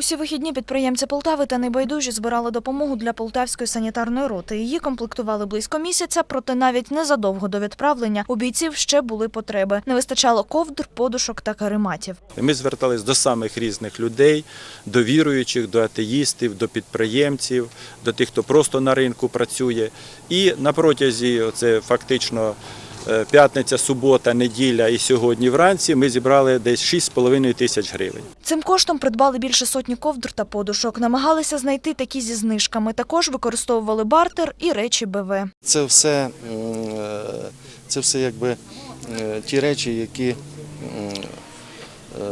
Усі вихідні підприємці Полтави та небайдужі збирали допомогу для полтавської санітарної роти. Її комплектували близько місяця, проте навіть незадовго до відправлення у бійців ще були потреби. Не вистачало ковдр, подушок та карематів. Ми звертались до самих різних людей, до віруючих, до атеїстів, до підприємців, до тих, хто просто на ринку працює. І на протязі, це фактично п'ятниця, субота, неділя і сьогодні вранці ми зібрали десь 6,5 тисяч гривень. Цим коштом придбали більше сотні ковдр та подушок. Намагалися знайти такі зі знижками. Також використовували бартер і речі БВ. Це все, е, це все якби е, ті речі, які е,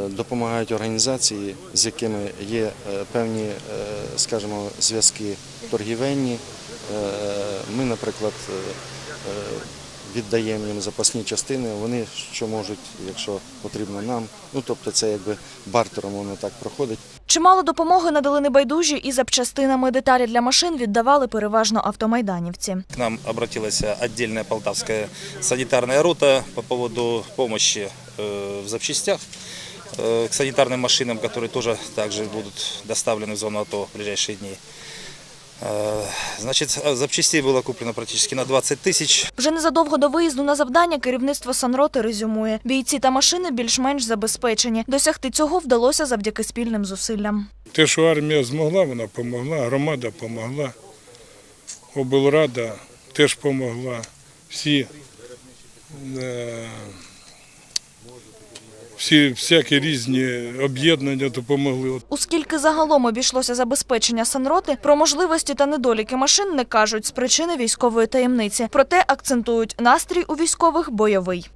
допомагають організації, з якими є е, певні, е, скажімо, зв'язки торгівельні. Е, Ми, наприклад, е, е, віддаємо їм запасні частини, вони що можуть, якщо потрібно нам. Ну тобто це якби бартером воно так проходить. Чимало допомоги надали небайдужі і запчастинами. Деталі для машин віддавали переважно автомайданівці. К нам обратилась отдельная полтавская санитарная рота по поводу помощи э, в запчастях э, к санитарным машинам, которые тоже также будут доставлены в зону АТО в ближайшие дни. Э, Значит, запчастей было куплено практически на 20 тысяч. Вже незадовго до виїзду на завдання керівництво санроти резюмує. Бійці та машини більш-менш забезпечені. Досягти цього вдалося завдяки спільним зусиллям. Те, що армія змогла, вона допомогла, громада допомогла, облрада теж допомогла. Всі, е, всі всякі різні об'єднання допомогли. Оскільки загалом обійшлося забезпечення санроти, про можливості та недоліки машин не кажуть з причини військової таємниці. Проте акцентують настрій у військових бойовий.